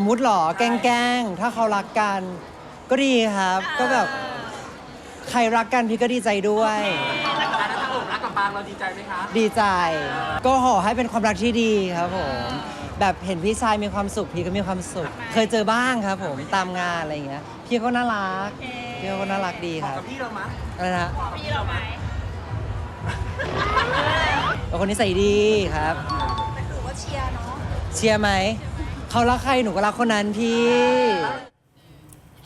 สมมุติเหรอแกล้งๆ ถ้าเขารักกัน ก็ดีครับ ก็แบบใครรักกันพี่ก็ดีใจด้วย แล้วถ้าผมรักกับปางเราดีใจไหมคะดีใจ ก็ขอให้เป็นความรักที่ดีครับผม แบบเห็นพี่ชายมีความสุขพี่ก็มีความสุข เคยเจอบ้างครับผมตามงานอะไรอย่างเงี้ยพี่ก็น่ารักพี่ก็น่ารักดีเหคมาะรับกับพี่เรามะอะไรนะพี่เราไหมเป็นคนนิสัยดีครับ หรือว่าเชียร์เนาะเชียร์ไหม เขารักใครหนูก็รักคนนั้นพี่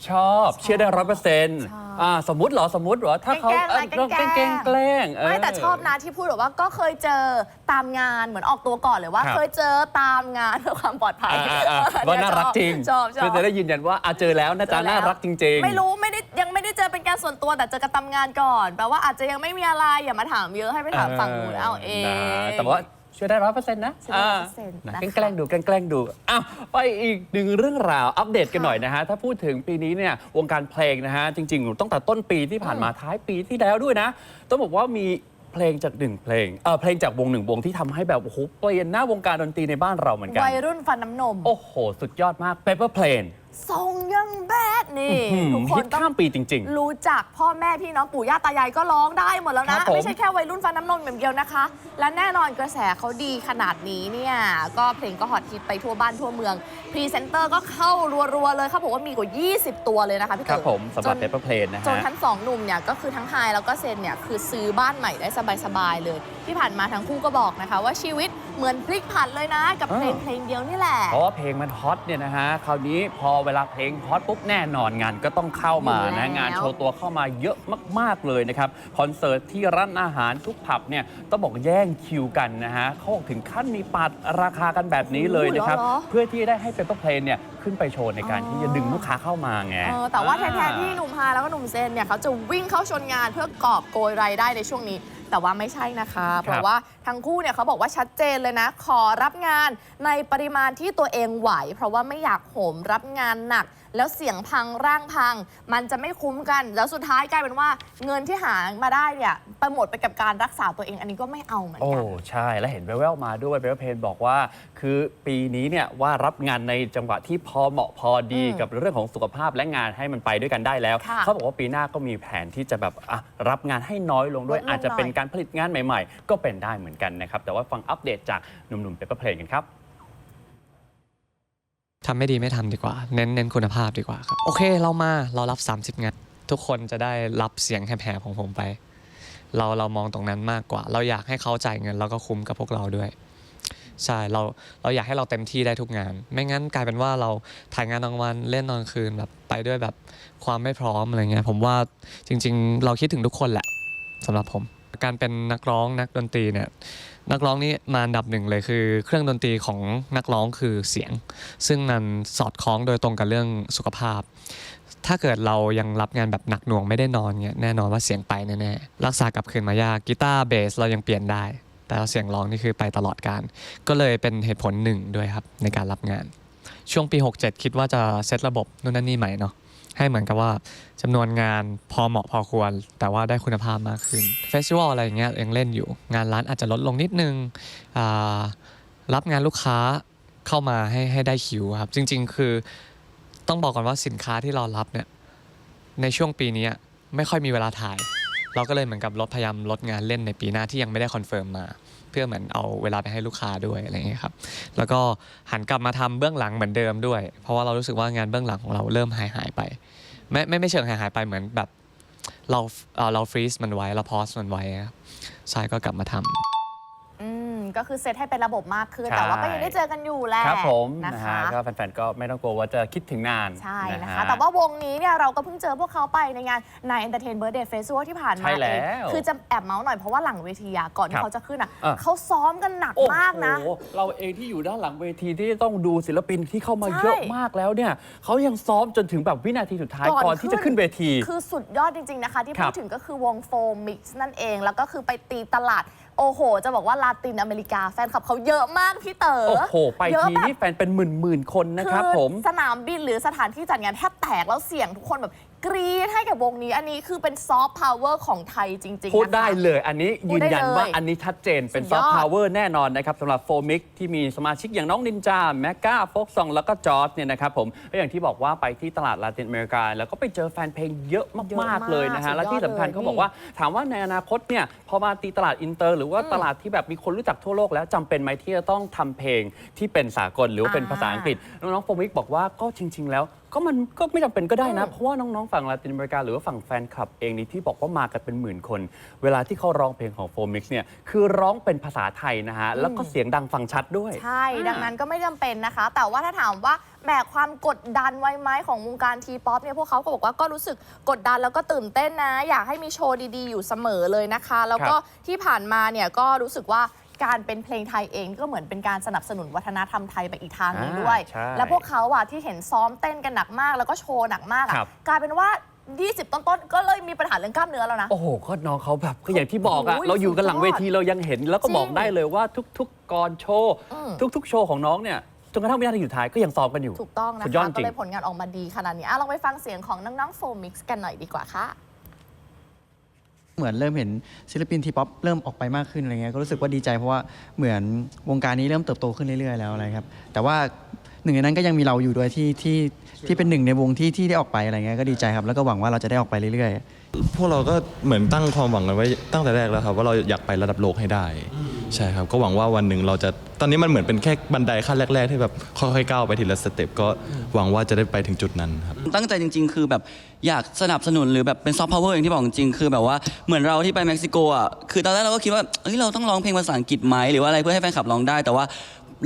ชอบเชื่อได้ร้อยเปอร์เซ็นต์อ่าสมมติเหรอสมมติเหรอถ้าเขาแกล้งๆอะไรเออแกล้งๆแกล้งๆแกล้งเไม่แต่ชอบนะที่พูดแบบว่าก็เคยเจอตามงานเหมือนออกตัวก่อนเลยว่า ครับเคยเจอตามงานเพื่อความปลอดภัยอ่าอ่าอ่าว่าน่ารักจริงชอบชอบเพื่อจะได้ยืนยันว่าอาเจอแล้วนะจ๊ะเจอแล้ว น่ารักจริง ๆ ไม่รู้ไม่ได้ยังไม่ได้เจอเป็นการส่วนตัวแต่เจอกันตามงานก่อนแปลว่าอาจจะยังไม่มีอะไรอย่ามาถามเยอะให้ไปถามฝั่งนู้นเอาเอง นะแต่ว่า เชื่อได้ร้อยเปอร์เซ็นต์นะเชื่อได้อ่า 100%นะนะคะแกล้งๆดูแกล้งๆดูอ้าวไปอีกหนึ่งเรื่องราวอัปเดตกันหน่อยนะฮะ ถ้าพูดถึงปีนี้เนี่ยวงการเพลงนะฮะ จริงๆตั้งแต่ต้นปีที่ผ่านมาท้ายปีที่แล้วด้วยนะ ต้องบอกว่ามีเพลงจากหนึ่งเพลงเออเพลงจากวงหนึ่งวงที่ทำให้แบบโอ้โหเปลี่ยนหน้าวงการดนตรีในบ้านเราเหมือนกัน วัยรุ่นฟันน้ำนม โอ้โห สุดยอดมาก Paper Plane ทรงยังแบดนี่หืมทุกคฮินตต้อข้างมปีจริงรู้จักพ่อแม่พี่น้องปู่ย่าตายายก็ร้องได้หมดแล้วครันะบผม ไม่ใช่แค่วัยรุ่นฟันน้ำนมอย่างเดียวนะคะ และแน่นอนกระแสเขาดีขนาดนี้เนี่ยก็เพลงก็ฮอตฮิตไปทั่วบ้านทั่วเมืองพรีเซนเตอร์ก็เข้ารัวๆเลยเขาบอกว่ามีกว่า 20 ตัวเลยนะคะพี่ๆครัเต๋บผมสำหรับจน Paper Plane นะจนฮะ ทั้งสองหนุ่มเนี่ยก็คือทั้งไฮแล้วก็เซนเนี่ยคือซื้อบ้านใหม่ได้สบาย ๆ เลย ที่ผ่านมาทั้งคู่ก็บอกนะคะ ว่าชีวิต เหมือนพลิกผันเลยนะ กับเพลงอ่าเพลงเดียวนี่แหละ เพราะว่าเพลงมันฮอตเนี่ยนะฮะ คราวนี้พอเวลาเพลงฮอตปุ๊บแน่นอนงานก็ต้องเข้ามาอยู่แล้นะวงานโชว์ตัวเข้ามาเยอะมาก ๆ เลยนะครับ คอนเสิร์ตที่ร้านอาหารทุกผับเนี่ยต้องบอกแย่งคิวกันนะฮะเขาบอกถึงขั้นมีปัดราคากันแบบนี้เลยนะครับโอ้โหเหรอเพื่อที่จะได้ให้เป็นเพลงเนี่ยขึ้นไปโชว์ในการที่จะดึงลูกค้าเข้ามาไงเออแต่ว่าแทอ่นๆที่หนุ่มฮาแล้วก็หนุ่มเซนเนี่ยเขาจะวิ่งเข้าชนงานเพื่อกอบโกยรายได้ในช่วงนี้ แต่ว่าไม่ใช่นะคะ เพราะว่าทั้งคู่เนี่ยเขาบอกว่าชัดเจนเลยนะ ขอรับงานในปริมาณที่ตัวเองไหว เพราะว่าไม่อยากโหมรับงานหนัก แล้วเสียงพังร่างพัง มันจะไม่คุ้มกัน แล้วสุดท้ายกลายเป็นว่าเงินที่หามาได้เนี่ยไปหมดไปกับการรักษาตัวเองอันนี้ก็ไม่เอาเหมือนโอ้ กัน ใช่ แล้วเห็นแว่วๆมาด้วยเบลเพนบอกว่า คือปีนี้เนี่ยว่ารับงานในจังหวะที่พอเหมาะพอดีอืมกับเรื่องของสุขภาพและงานให้มันไปด้วยกันได้แล้ว ค่ะเขาบอกว่าปีหน้าก็มีแผนที่จะแบบอะรับงานให้น้อยลงด้วย ลดลงอาจจะเป็นหน่อย การผลิตงานใหม่ ๆ ก็เป็นได้เหมือนกันนะครับ แต่ว่าฟังอัปเดตจากหนุ่มๆเปเปอร์เพลงกันครับทำไม่ดีไม่ทำดีกว่า เน้นเน้นคุณภาพดีกว่าครับ โอเคเรามาเรารับ 30 งาน ทุกคนจะได้รับเสียงแหบๆของผมไป เราเรามองตรงนั้นมากกว่า เราอยากให้เขาจ่ายเงิน แล้วก็คุ้มกับพวกเราด้วยใช่เราเราอยากให้เราเต็มที่ได้ทุกงาน ไม่งั้นกลายเป็นว่าเราถ่ายงานกลางวันเล่นตอนคืนแบบไปด้วยแบบความไม่พร้อมอะไรเงี้ยผมว่าจริง ๆ เราคิดถึงทุกคนแหละสำหรับผม การเป็นนักร้องนักดนตรีเนี่ยนักร้องนี่มาอันดับหนึ่งเลยคือ เครื่องดนตรีของนักร้องคือเสียง ซึ่งมันสอดคล้องโดยตรงกับเรื่องสุขภาพ ถ้าเกิดเรายังรับงานแบบหนักหน่วงไม่ได้นอนเงี้ยแน่นอนว่าเสียงไปแน่ๆรักษากลับคืนมายากกีตาร์เบสเรายังเปลี่ยนได้ แต่เสียงร้องนี่คือไปตลอดการก็เลยเป็นเหตุผลหนึ่งด้วยครับในการรับงาน ช่วงปี 67 คิดว่าจะเซตระบบนู่นนั่นนี่ใหม่เนาะ ให้เหมือนกับว่าจำนวนงานพอเหมาะพอควร แต่ว่าได้คุณภาพมากขึ้นเฟสติวัลอะไรอย่างเงี้ยยังเล่นอยู่ งานร้านอาจจะลดลงนิดนึงรับงานลูกค้าเข้ามาให้ให้ได้คิวครับ จริง ๆ คือต้องบอกก่อนว่าสินค้าที่เรารับเนี่ยในช่วงปีนี้ไม่ค่อยมีเวลาถ่าย เราก็เลยเหมือนกับลดพยายามลดงานเล่นในปีหน้าที่ยังไม่ได้คอนเฟิร์มมา เพื่อเหมือนเอาเวลาไปให้ลูกค้าด้วยอะไรอย่างเงี้ยครับแล้วก็หันกลับมาทำเบื้องหลังเหมือนเดิมด้วย เพราะว่าเรารู้สึกว่างานเบื้องหลังของเราเริ่มหายหายไปไม่ไม่ไม่เชิงหายหายไปเหมือนแบบเราเราฟรีซมันไว้เราพอสมันไว้ครับใช่ก็กลับมาทำอืม ก็คือเซตให้เป็นระบบมากขึ้น ใช่ แต่ว่าก็ยังได้เจอกันอยู่แหละครับผมนะนะคะฮะก็แฟนๆก็ไม่ต้องกลัวว่าจะคิดถึงนานใช่นะฮ คะ แต่ว่าวงนี้เนี่ยเราก็เพิ่งเจอพวกเขาไปในงานนายเอนเตอร์เทนเบิร์ดเดย์เฟสติวัลที่ผ่านมาใช่แล้เองวคือจะแอบเมาส์หน่อยเพราะว่าหลังเวทีอะก่อนคที่รับเขาจะขึ้นอะอะ เขาซ้อมกันหนักโอ้โหมากนะ เราเองที่อยู่ด้านหลังเวทีที่ต้องดูศิลปินที่เข้ามาใช่ เยอะมากแล้วเนี่ยเขายังซ้อมจนถึงแบบวินาทีสุดท้ายก่อนก่อนที่จะขึ้ขึ้นนเวที คือสุดยอดจริง ๆ นะคะ ที่ครัพูบดถึงก็คือวงโฟมิกซ์นั่นเอง แล้วก็คือไปตีตลาด โอ้โห จะบอกว่าลาตินอเมริกาแฟนคลับเขาเยอะมากพี่เต๋อ โอ้โห ไปเยอะทีแบบ นี่แฟนเป็นหมื่นหมื่นๆคนนะครับอผม สนามบินหรือสถานที่จัดงานแทบแตกแล้วเสียงทุกคนแบบ กรี๊ดให้กับวงนี้ อันนี้คือเป็นซอฟต์พาวเวอร์ของไทยจริงๆพูดนะคะได้เลยอันนี้พูยืดนได้ยันเลยว่าอันนี้ชัดเจนเป็นสุซดอยฟอดต์พาวเวอร์แน่นอนนะครับสำหรับโฟมิกที่มีสมาชิกอย่างน้องนินจาแมกกาโฟกซองแล้วก็จอร์จเนี่ยนะครับผมและอย่างที่บอกว่าไปที่ตลาดลาตินอเมริกา แล้วก็ไปเจอแฟนเพลงเยอะเยอะมามากกๆเลยนะฮะ สุดยอดและที่สำคัญเลย เขาบอกว่าถามว่าในอนาคตเนี่ยพอมาตีตลาดอินเตอร์ หรือว่าตลาดที่แบบมีคนรู้จักทั่วโลกแล้วจำเป็นไหมที่จะต้องทำเพลงที่เป็นสากลหรือว่าเป็นภาษาอังกฤษน้องๆโฟมิกบอกว่าก็จริง ๆ แล้ว ก็มันก็ไม่จำเป็นก็ได้นะ เพราะว่าน้องๆ ฝั่งลาตินอเมริกาหรือว่าฝั่งแฟนคลับเองนี่ที่บอกว่ามากันเป็นหมื่นคน เวลาที่เขาร้องเพลงของโฟมิกเนี่ยคือร้องเป็นภาษาไทยนะฮะ แล้วก็เสียงดังฟังชัดด้วย ใช่ ดังนั้นก็ไม่จำเป็นนะคะ แต่ว่าถ้าถามว่าแบกความกดดันไว้ไหมของวงการทีป๊อปเนี่ยพวกเขาก็บอกว่าก็รู้สึกกดดันแล้วก็ตื่นเต้นนะ อยากให้มีโชว์ดีๆ อยู่เสมอเลยนะคะ แล้วก็ที่ผ่านมาเนี่ยก็รู้สึกว่า การเป็นเพลงไทยเองก็เหมือนเป็นการสนับสนุนวัฒนธรรมไทยไปอีกทางหนึงด้วยใช่และพวกเขาอะที่เห็นซ้อมเต้นกันหนักมาก แล้วก็โชว์หนักมากอะครับ กลายเป็นว่า 20 ต้นๆก็เลยมีปัญหาเรื่องกล้ามเนื้อแล้วนะ โอ้โห ก็น้องเขาแบบก็อย่างที่บอกอะโอ้ยเราอยู่กันหลังเวทีสุดยอดเรายังเห็น แล้วก็จริงบอกได้เลยว่าทุกๆกรโชว์ อืม ทุกๆ โชว์ของน้องเนี่ยจนกระทั่งวินาทีสุดท้ายก็ยังซ้อมกันอยู่ ถูกต้องนะสุดยอดคะจก็ริงเลยผลงานออกมาดีขนาดนี้อะลองไปฟังเสียงของน้องๆโฟมิกซ์กันหน่อยดีกว่าค่ะ เหมือนเริ่มเห็นศิลปินทีป๊อปเริ่มออกไปมากขึ้นอะไรเงี้ยก็รู้สึกว่าดีใจเพราะว่าเหมือนวงการนี้เริ่มเติบโตขึ้นเรื่อยๆแล้วอะไรครับแต่ว่าหนึ่งในนั้นก็ยังมีเราอยู่ด้วยที่ที่ที่เป็นหนึ่งในวงที่ที่ได้ออกไปอะไรเงี้ยก็ดีใจครับแล้วก็หวังว่าเราจะได้ออกไปเรื่อยๆ พวกเราก็เหมือนตั้งความหวังกันไว้ตั้งแต่แรกแล้วครับว่าเราอยากไประดับโลกให้ได้ ใช่ครับก็หวังว่าวันหนึ่งเราจะตอนนี้มันเหมือนเป็นแค่บันไดขั้นแรก ๆ ที่แบบค่อยๆก้าวไปทีละสเต็ปก็หวังว่าจะได้ไปถึงจุดนั้นครับ ตั้งใจจริง ๆ คือแบบอยากสนับสนุนหรือแบบเป็นซอฟต์พาวเวอร์อย่างที่บอกจริงๆคือแบบว่าเหมือนเราที่ไปเม็กซิโกอะคือตอนแรกเราก็คิดว่าเอ้ยเราต้องร้องเพลงภาษาอังกฤษไหมหรือว่าอะไรเพื่อให้แฟนคลับร้องได้แต่ว่า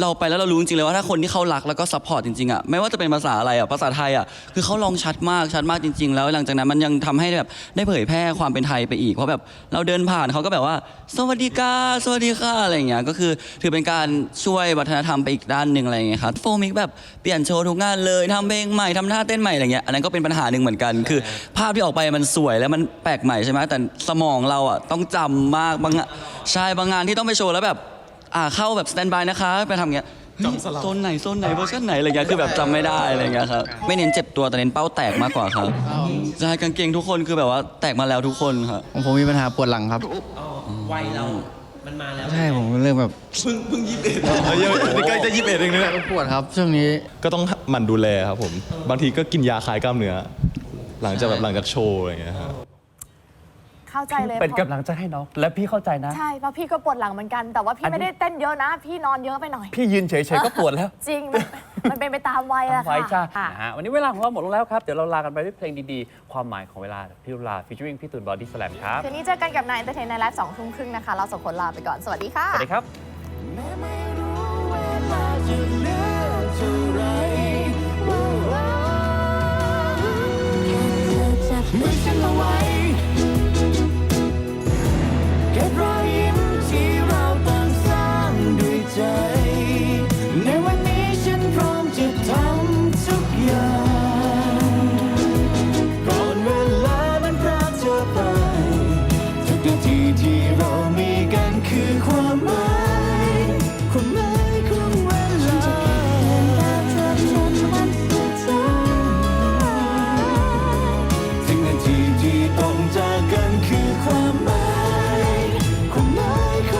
เราไปแล้วเรารู้จริงๆเลยว่าถ้าคนที่เขารักแล้วก็ซัพพอร์ตจริงๆอะไม่ว่าจะเป็นภาษาอะไรอะภาษาไทยอะคือเขาร้องชัดมากชัดมากจริง ๆ แล้วหลังจากนั้นมันยังทำให้แบบได้เผยแพร่ความเป็นไทยไปอีกเพราะแบบเราเดินผ่านเขาก็แบบว่า สวัสดีค่ะสวัสดีค่ะอะไรอย่างเงี้ยก็คือถือเป็นการช่วยวัฒนธรรมไปอีกด้านหนึ่งอะไรอย่างเงี้ยครับโฟมิกแบบเปลี่ยนโชว์ทุกงานเลยทำเพลงใหม่ทำท่าเต้นใหม่อะไรเงี้ยอันนั้นก็เป็นปัญหาหนึ่งเหมือนกัน คือ ภาพที่ออกไปมันสวยแล้วมันแปลกใหม่ใช่ไหมแต่สมองเราอะต้องจำมากบางงานใช่บางงานที่ต้องไปโชว์แล้วแบบ อ่าเข้าแบบสแตนบายนะคะ ไปทำอย่างเงี้ยเฮ้ยโซนไหนโซนไหนเวอร์ชันไหนอะไรเงี้ยคือแบบจำไม่ได้อะไรเงี้ยครับไม่เน้นเจ็บตัวแต่เน้นเป้าแตกมากกว่าครับใช่กางเกงทุกคนคือแบบว่าแตกมาแล้วทุกคนครับของผมมีปัญหาปวดหลังครับ วัยเรา มันมาแล้วใช่ผมเริ่มแบบเพิ่งเพิ่งยี่สิบเอ็ดนี่ใกล้จะยี่สิบเอ็ดเองเนี่ยปวดครับ ช่วงนี้ก็ต้องหมั่นดูแลครับผม บางทีก็กินยาคลายกล้ามเนื้อ หลังจากแบบหลังจากโชว์อะไรอย่างเงี้ยครับ เข้าใจเลยเป็นกำลังใจให้น้อง และพี่เข้าใจนะ ใช่เพราะพี่ก็ปวดหลังเหมือนกัน แต่ว่าพี่ไม่ได้เต้นเยอะนะ พี่นอนเยอะไปหน่อย พี่ยืนเฉยๆก็ปวดแล้ว จริง มันเป็นไปตามวัยแหะค่ะไว้จ้าวันนี้เวลาของเราหมดลงแล้วครับ เดี๋ยวเราลากันไปด้วยเพลงดีๆ ความหมายของเวลาพี่รุลาฟิชชิ่งพี่ตูนบอดี้สแลมครับ คืนนี้เจอกันกับนายเอนเตอร์เทนในไลฟ์สองทุ่มครึ่งนะคะ เราสองคนลาไปก่อน สวัสดีค่ะ สวัสดีครับไม่ฉันเอไว